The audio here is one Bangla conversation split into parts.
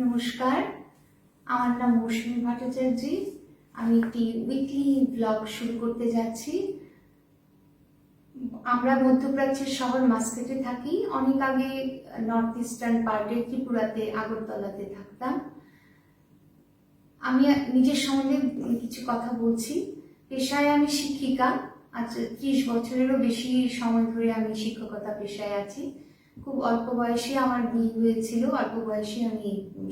নমস্কার। আমার নাম মৌসুমী ভট্টাচার্য। আমি একটি উইকলি ব্লগ শুরু করতে যাচ্ছি। আমরা মধ্যপ্রাচ্যের শহর মাস্কেটে থাকি। অনেক আগে নর্থ ইস্টার্ন পার্টে ত্রিপুরাতে, আগরতলাতে থাকতাম। আমি নিজের সম্বন্ধে কিছু কথা বলছি। পেশায় আমি শিক্ষিকা। আজ ত্রিশ বছরেরও বেশি সময় ধরে আমি শিক্ষকতা পেশায় আছি। খুব অল্প বয়সে আমার বিয়ে হয়েছিল। অল্প বয়সে আমি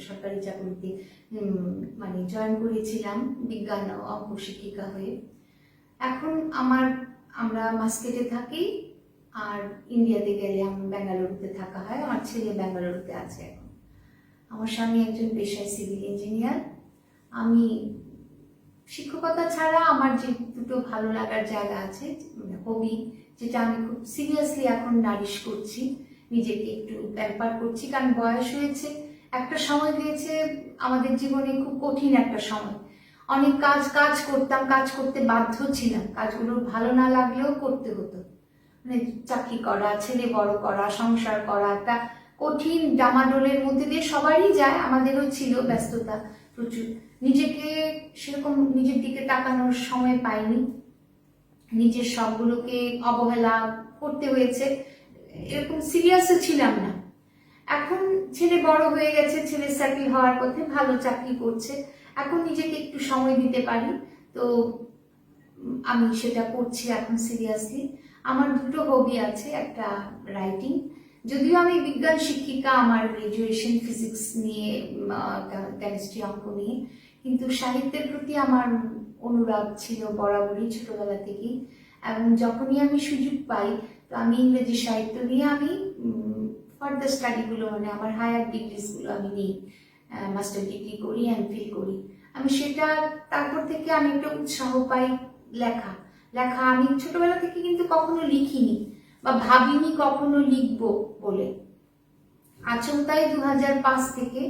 সরকারি চাকরিতে মানে জয়েন করেছিলাম বিজ্ঞান অঙ্ক শিক্ষিকা হয়ে। এখন আমার, আমরা মাস্কেটে থাকি আর ইন্ডিয়াতে গেলে আমি ব্যাঙ্গালুরুতে থাকা হয়। আমার ছেলে ব্যাঙ্গালুরুতে আছে এখন। আমার স্বামী একজন পেশায় সিভিল ইঞ্জিনিয়ার আমি শিক্ষকতা ছাড়া আমার যে দুটো ভালো লাগার জায়গা আছে হবি যেটা আমি খুব সিরিয়াসলি এখন নারিশ করছি নিজেকে একটু ব্যাপার করছি, কারণ বয়স হয়েছে, একটা সময় গিয়েছে আমাদের জীবনে খুব কঠিন একটা সময়। অনেক কাজ কাজ করতাম, কাজ করতে বাধ্য ছিলাম, কাজগুলো ভালো না লাগলেও করতে হতো। মানে চাকরি করা, ছেলে বড় করা, সংসার করা, একটা কঠিন ডামাডোলের মধ্যে দিয়ে সবারই যায়, আমাদেরও ছিল ব্যস্ততা প্রচুর। নিজেকে সেরকম নিজের দিকে তাকানোর সময় পাইনি। নিজের সবগুলোকে অবহেলা করতে হয়েছে। এরকম সিরিয়াসও ছিলাম না। এখন ছেলে বড় হয়ে গেছে, ছেলে চাকরি হওয়ার পথে ভালো চাকরি করছে। এখন নিজেকে একটু সময় দিতে পারি, তো আমি সেটা করছি এখন সিরিয়াসলি আমার দুটো হবি আছে, একটা রাইটিং যদিও আমি বিজ্ঞান শিক্ষিকা, আমার গ্রাজুয়েশন ফিজিক্স নিয়ে কেমিস্ট্রি অঙ্ক নিয়ে, কিন্তু সাহিত্যের প্রতি আমার অনুরাগ ছিল, বরাবরই ছোটবেলা থেকেই। এবং যখনই আমি সুযোগ পাই তো আমি ইংরেজি সাহিত্য নিয়ে আমি ফার্দার স্টাডিগুলো মানে আমার হায়ার ডিগ্রিজগুলো আমি নিই মাস্টার ডিগ্রি করি অ্যান্ড ফিল করি। আমি সেটা, তারপর থেকে আমি একটা উৎসাহ পাই লেখা। লেখা আমি ছোটবেলা থেকে কিন্তু কখনো লিখিনি বা ভাবিনি কখনো লিখব বলে। আচমকাই দু হাজার পাঁচ থেকে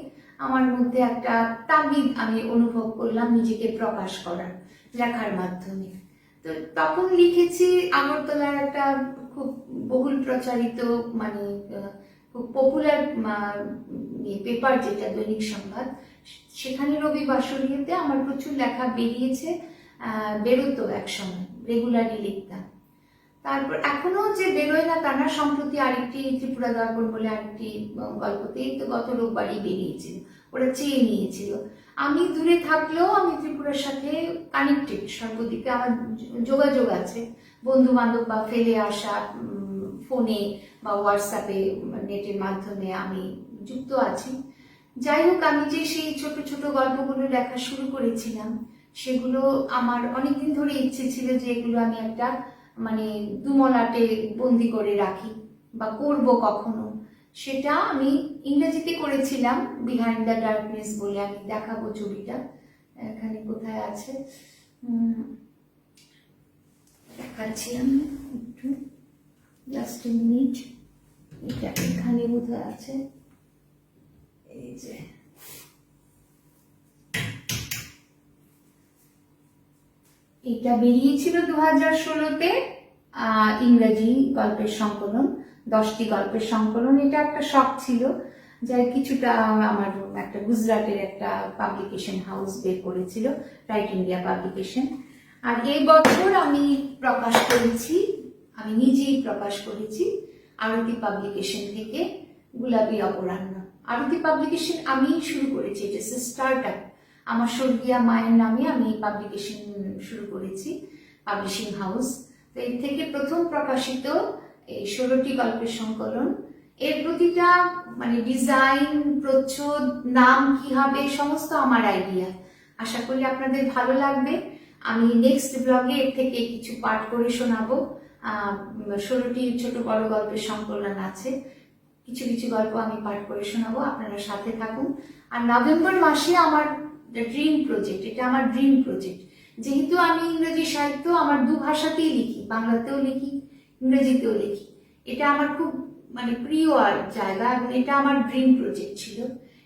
আমার মধ্যে একটা তাগিদ আমি অনুভব করলাম নিজেকে প্রকাশ করার লেখার মাধ্যমে। তো তখন লিখেছি আগরতলার একটা খুব বহুল প্রচারিত মানে খুব পপুলার পেপার যেটা দৈনিক সংবাদ, সেখানে রবি বাসরিয়াতে আমার প্রচুর লেখা বেরিয়েছে বেরোতো একসময় রেগুলারলি লিখতাম। তারপর এখনও যে বেরোয় না তা না, সম্প্রতি আরেকটি ত্রিপুরা দর্পণ বলে আরেকটি গল্পতেই তো গত রোববারই বেরিয়েছিল, ওরা চেয়ে নিয়েছিল। আমি দূরে থাকলেও আমি ত্রিপুরার সাথে কানেক্টেড সর্বদিকে আমার যোগাযোগ আছে। বন্ধু বান্ধব বা ফেলে আসা ফোনে বা হোয়াটসঅ্যাপে নেটের মাধ্যমে আমি যুক্ত আছি। যাই হোক, আমি যে সেই ছোট ছোট গল্পগুলো লেখা শুরু করেছিলাম, সেগুলো আমার অনেকদিন ধরে ইচ্ছে ছিল যে এগুলো আমি একটা মানে দুমলাটে বন্দি করে রাখি বা করব কখনো। সেটা আমি ইংরেজিতে করেছিলাম বিহাইন্ড দ্য ডার্কনেস বলে আমি দেখাবো ছবিটা। এখানে কোথায় আছে? দেখাচ্ছি আমি একটু। জাস্ট মিনিট এটা এখানে বোধহয় আছে। এই যে। এটা বেরিয়েছিল দু হাজার ষোলোতে ইংরেজি গল্পের সংকলন। দশটি গল্পের সংকলন, এটা একটা শখ ছিল যার কিছুটা আমার একটা গুজরাটের একটা পাবলিকেশন হাউস বের করেছিল রাইট ইন্ডিয়া পাবলিকেশন আর এই বছর আমি প্রকাশ করেছি, আমি নিজেই প্রকাশ করেছি আরতি পাবলিকেশন থেকে গুলাবি অপরাহ্ন। আরতি পাবলিকেশন আমি শুরু করেছি, এটা স্টার্ট আপ আমার স্বর্গীয়া মায়ের নামে আমি পাবলিকেশন শুরু করেছি পাবলিশিং হাউস তো এর থেকে প্রথম প্রকাশিত এই ষোলোটি গল্পের সংকলন। এর প্রতিটা মানে ডিজাইন, প্রচ্ছদ, নাম কি হবে সমস্ত আমার আইডিয়া। আশা করি আপনাদের ভালো লাগবে। আমি নেক্সট ব্লগে এর থেকে কিছু পাঠ করে শোনাবো। ষোলোটি ছোট বড় গল্পের সংকলন আছে। কিছু কিছু গল্প আমি পাঠ করে শোনাবো। আপনারা সাথে থাকুন। আর নভেম্বর মাসে আমার ড্রিম প্রজেক্ট এটা আমার ড্রিম প্রজেক্ট যেহেতু আমি ইংরেজি সাহিত্য আমার দু ভাষাতেই লিখি, বাংলাতেও লিখি। ইংরেজিতেও লিখি। এটা আমার খুব মানে প্রিয় আর জায়গা এবং এটা আমার ড্রিম প্রজেক্ট ছিল।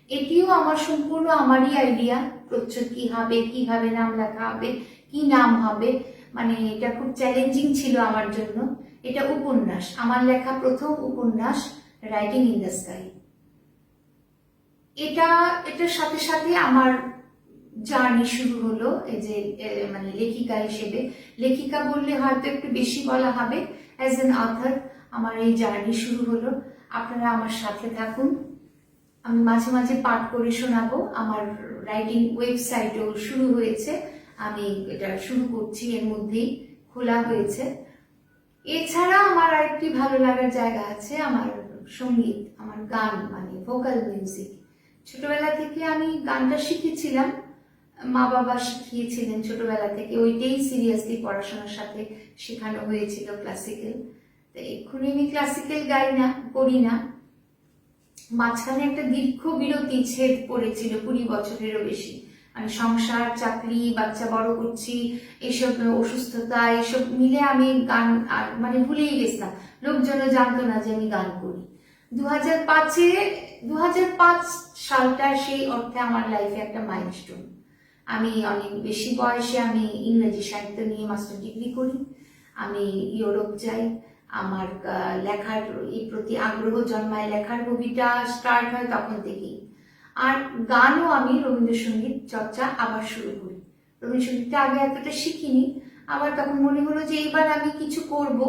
এটিও আমার সম্পূর্ণ আমারই আইডিয়া প্রচ্ছদ কি হবে, কীভাবে নাম লেখা হবে, কি নাম হবে মানে এটা খুব চ্যালেঞ্জিং ছিল আমার জন্য। এটা উপন্যাস, আমার লেখা প্রথম উপন্যাস রাইটিং ইন দ্য স্কাই এটা, এটার সাথে সাথে আমার জার্নি শুরু হলো, এই যে মানে লেখিকা হিসেবে। লেখিকা বললে হয়তো একটু বেশি বলা হবে অ্যাজ এন আথার আমার এই জার্নি শুরু হলো। আপনারা আমার সাথে থাকুন। আমি মাঝে মাঝে পাঠ করে শোনাবো। আমার রাইটিং ওয়েবসাইটও শুরু হয়েছে। আমি এটা শুরু করছি, এর মধ্যেই খোলা হয়েছে। এছাড়া আমার আরেকটি ভালো লাগার জায়গা আছে, আমার সংগীত, আমার গান মানে ভোকাল মিউজিক ছোটবেলা থেকে আমি গানটা শিখেছিলাম। মা বাবা শিখিয়েছিলেন ছোটবেলা থেকে। ওইটাই সিরিয়াসলি পড়াশোনার সাথে শেখানো হয়েছিল ক্লাসিক্যাল তো এক্ষুনি আমি ক্লাসিক্যাল গাই না, করি না। মাঝখানে একটা দীর্ঘ বিরতি ছেদ পড়েছিল কুড়ি বছরেরও বেশি। মানে সংসার, চাকরি, বাচ্চা বড় করছি, এসব অসুস্থতা, এসব মিলে আমি গান মানে ভুলেই গেছিলাম। লোকজনও জানতো না যে আমি গান করি। দু হাজার পাঁচে দু হাজার পাঁচ সালটা সেই অর্থে আমার লাইফে একটা মাইলস্টোন আমি অনেক বেশি বয়সে আমি ইংরেজি সাহিত্য নিয়ে মাস্টার ডিগ্রি করি। আমি ইউরোপ যাই। আমার লেখার এই প্রতি আগ্রহ জন্মায় লেখার কবিতা স্টার্ট হয় তখন থেকেই। আর গানও আমি রবীন্দ্রসঙ্গীত চর্চা আবার শুরু করি। রবীন্দ্রসঙ্গীতটা আগে এতটা শিখিনি। আবার তখন মনে হলো যে এইবার আমি কিছু করব।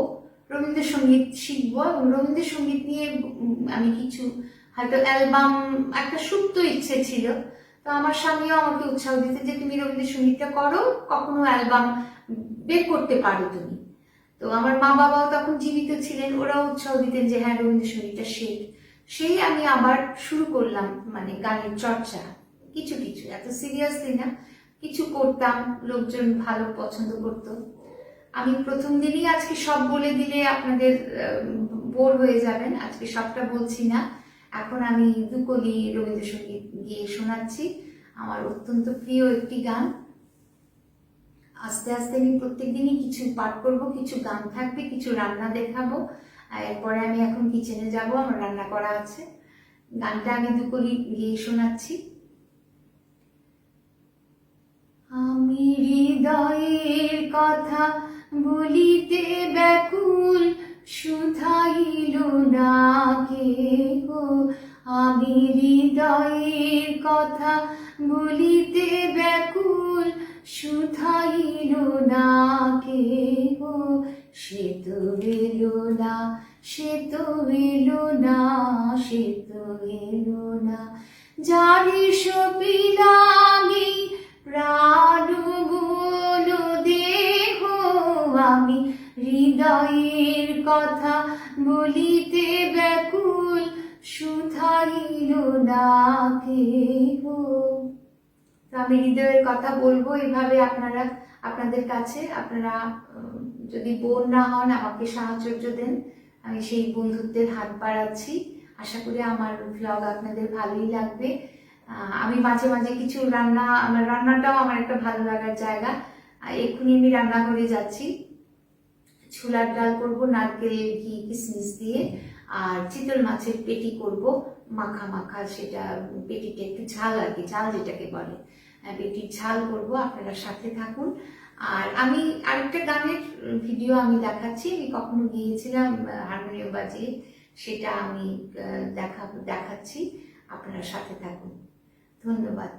রবীন্দ্রসঙ্গীত শিখব এবং রবীন্দ্রসঙ্গীত নিয়ে আমি কিছু হয়তো অ্যালবাম, একটা সুপ্ত ইচ্ছে ছিল। তো আমার স্বামীও আমাকে উৎসাহ দিতে যে তুমি রবীন্দ্রসঙ্গীতটা করো, কখনো অ্যালবাম বের করতে পারো তুমি। তো আমার মা বাবাও তখন জীবিত ছিলেন, ওরাও উৎসাহ দিতেন যে হ্যাঁ রবীন্দ্রসঙ্গীতটা শেখ সেই আমি আবার শুরু করলাম মানে গানের চর্চা। কিছু কিছু, এত সিরিয়াসলি না, কিছু করতাম, লোকজন ভালো পছন্দ করত। আমি প্রথম দিনই আজকে সব বলে দিলে আপনাদের বোর হয়ে যাবেন, আজকে সবটা বলছি না। এখন আমি দুকলি রবীন্দ্রসঙ্গীত গিয়ে শোনাচ্ছি। আমার অত্যন্ত প্রিয় একটি গান। আস্তে আস্তে আমি প্রত্যেক দিনই কিছু পাঠ করব, কিছু গান থাকবে, কিছু রান্না দেখাবো। এরপরে আমি এখন কিচেনে যাব, আমার রান্না করা আছে। গানটা আমি দুকলি গিয়ে শোনাচ্ছি। আমি হৃদয়ের কথা বলিতে ব্যাকুল শুধাইল না কে গো আমি হৃদয়ের কথা বলিতে ব্যাকুল, শুধাইল না কে গো সে তো এলো না, সে তো এলো না, সে তো এলো না। যারে সপিলামি প্রাণ দেহ। আমি হৃদয়ের কথা বলিতে ব্যাকুল শুধাইল না কেহ। আমি হৃদয়ের কথা বলব এইভাবে আপনারা, আপনাদের কাছে, আপনারা যদি বোন না হন, আমাকে সাহচর্য দেন। আমি সেই বন্ধুত্বের হাত বাড়াচ্ছি। আশা করি আমার ভ্লগ আপনাদের ভালোই লাগবে। আমি মাঝে মাঝে কিছু রান্না, আমার রান্নাটাও আমার একটা ভালো লাগার জায়গা। এক্ষুনি আমি রান্নাঘরে যাচ্ছি। ছোলার ডাল করব, নারকেল ঘি কিশমিশ দিয়ে, আর চিতল মাছের পেটি করব, মাখা মাখা সেটা পেটিটা একটু ঝাল আর কি, ঝাল যেটাকে বলে। পেটির ঝাল করব, আপনারা সাথে থাকুন। আর আমি আরেকটা গানের ভিডিও আমি দেখাচ্ছি, আমি কখনো গিয়েছিলাম হারমোনিয়াম বাজিয়ে, সেটা আমি দেখা, দেখাচ্ছি, আপনারা সাথে থাকুন। ধন্যবাদ।